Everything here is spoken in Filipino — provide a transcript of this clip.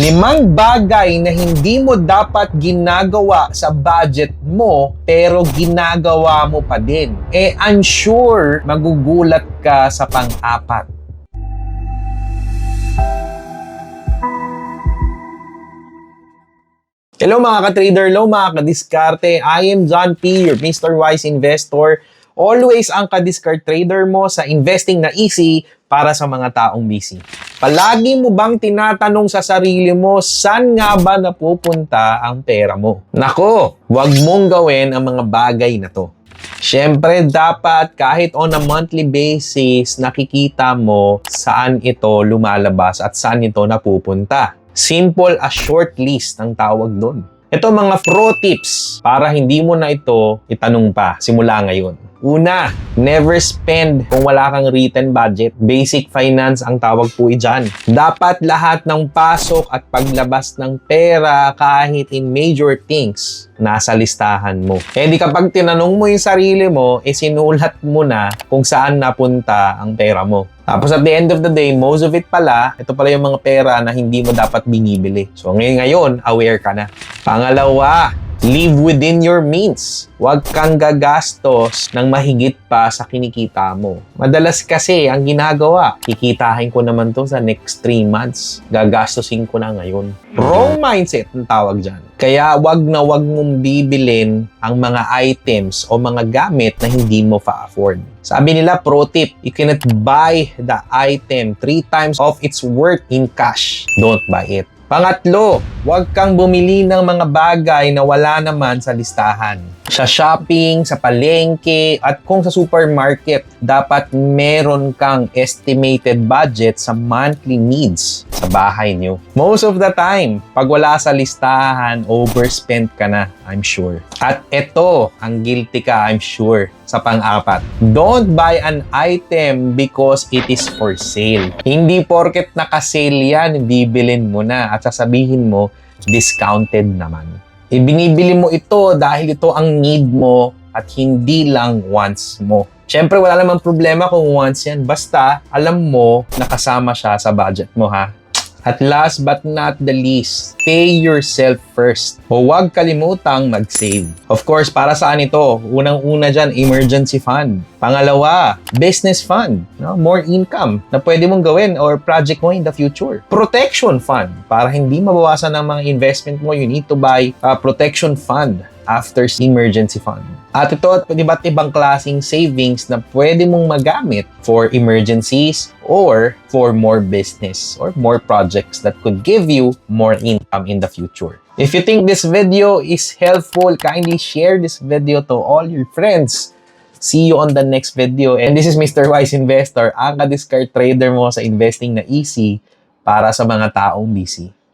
Limang bagay na hindi mo dapat ginagawa sa budget mo pero ginagawa mo pa din. Eh, I'm sure magugulat ka sa pang-apat. Hello mga ka-trader, hello mga ka-diskarte. I am John P, your Mr. Wise Investor. Always ang ka-discard trader mo sa investing na easy para sa mga taong busy. Palagi mo bang tinatanong sa sarili mo, saan nga ba napupunta ang pera mo? Nako, wag mong gawin ang mga bagay na to. Siyempre, dapat kahit on a monthly basis, nakikita mo saan ito lumalabas at saan ito napupunta. Simple as short list ang tawag doon. Ito mga pro tips para hindi mo na ito itanong pa simula ngayon. Una, never spend kung wala kang written budget. Basic finance ang tawag po dyan. Dapat lahat ng pasok at paglabas ng pera kahit in major things nasa listahan mo. Eh di kapag tinanong mo yung sarili mo, eh sinulat mo na kung saan napunta ang pera mo. Tapos at the end of the day, most of it pala, ito pala yung mga pera na hindi mo dapat binibili. So ngayon, ngayon aware ka na. Pangalawa, live within your means. Huwag kang gagastos ng mahigit pa sa kinikita mo. Madalas kasi ang ginagawa, kikitahin ko naman to sa next 3 months. Gagastosin ko na ngayon. Wrong mindset ang tawag dyan. Kaya wag na wag mong bibilin ang mga items o mga gamit na hindi mo fa-afford. Sabi nila, pro tip, you cannot buy the item three times of its worth in cash. Don't buy it. Pangatlo, huwag kang bumili ng mga bagay na wala naman sa listahan. Sa shopping, sa palengke, at kung sa supermarket, dapat meron kang estimated budget sa monthly needs sa bahay niyo. Most of the time, pag wala sa listahan, overspent ka na, I'm sure. At ito, ang guilty ka, I'm sure, sa pang-apat. Don't buy an item because it is for sale. Hindi porket naka-sale yan, bibilin mo na at sasabihin mo, discounted naman. Ibinibili mo ito dahil ito ang need mo at hindi lang wants mo. Siyempre, wala namang problema kung wants yan. Basta, alam mo, nakasama siya sa budget mo, ha? At last but not the least, pay yourself first. Huwag kalimutang mag-save. Of course, para saan ito? Unang-una dyan, emergency fund. Pangalawa, business fund. No? More income na pwede mong gawin or project mo in the future. Protection fund. Para hindi mabawasan ng mga investment mo, you need to buy a protection fund after emergency fund. At ito at iba't ibang klaseng savings na pwede mong magamit for emergencies or for more business or more projects that could give you more income in the future. If you think this video is helpful, kindly share this video to all your friends. See you on the next video. And this is Mr. Wise Investor, ang ka-discard trader mo sa investing na easy para sa mga taong busy.